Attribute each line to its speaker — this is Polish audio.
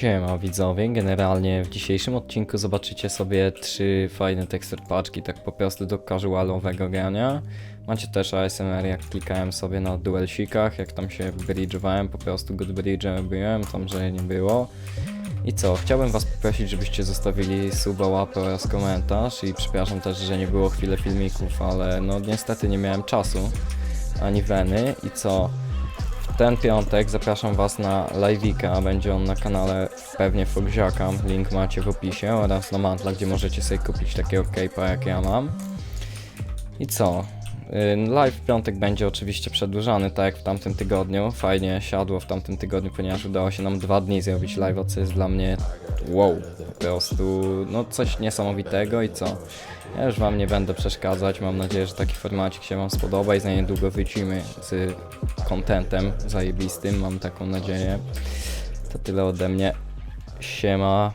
Speaker 1: Siema widzowie, generalnie w dzisiejszym odcinku zobaczycie sobie trzy fajne tekstur paczki, tak po prostu do casualowego grania. Macie też ASMR, jak klikałem sobie na duelsikach, jak tam się bridge'owałem, po prostu good bridge'em robiłem, tam że nie było. I co, chciałbym was poprosić, żebyście zostawili suba, łapę oraz komentarz i przepraszam też, że nie było chwilę filmików, ale no niestety nie miałem czasu, ani weny i co... Ten piątek zapraszam Was na live'ika, będzie on na kanale pewnie Fogziaka, link macie w opisie oraz na Mantla, gdzie możecie sobie kupić takiego cape'a jak ja mam. I co? Live w piątek będzie oczywiście przedłużany, tak jak w tamtym tygodniu. Fajnie siadło w tamtym tygodniu, ponieważ udało się nam dwa dni zrobić live'a, co jest dla mnie wow, po prostu no coś niesamowitego i co? Ja już Wam nie będę przeszkadzać, mam nadzieję, że taki formacik się Wam spodoba i za niedługo wyjdziemy z kontentem zajebistym, mam taką nadzieję. To tyle ode mnie. Siema.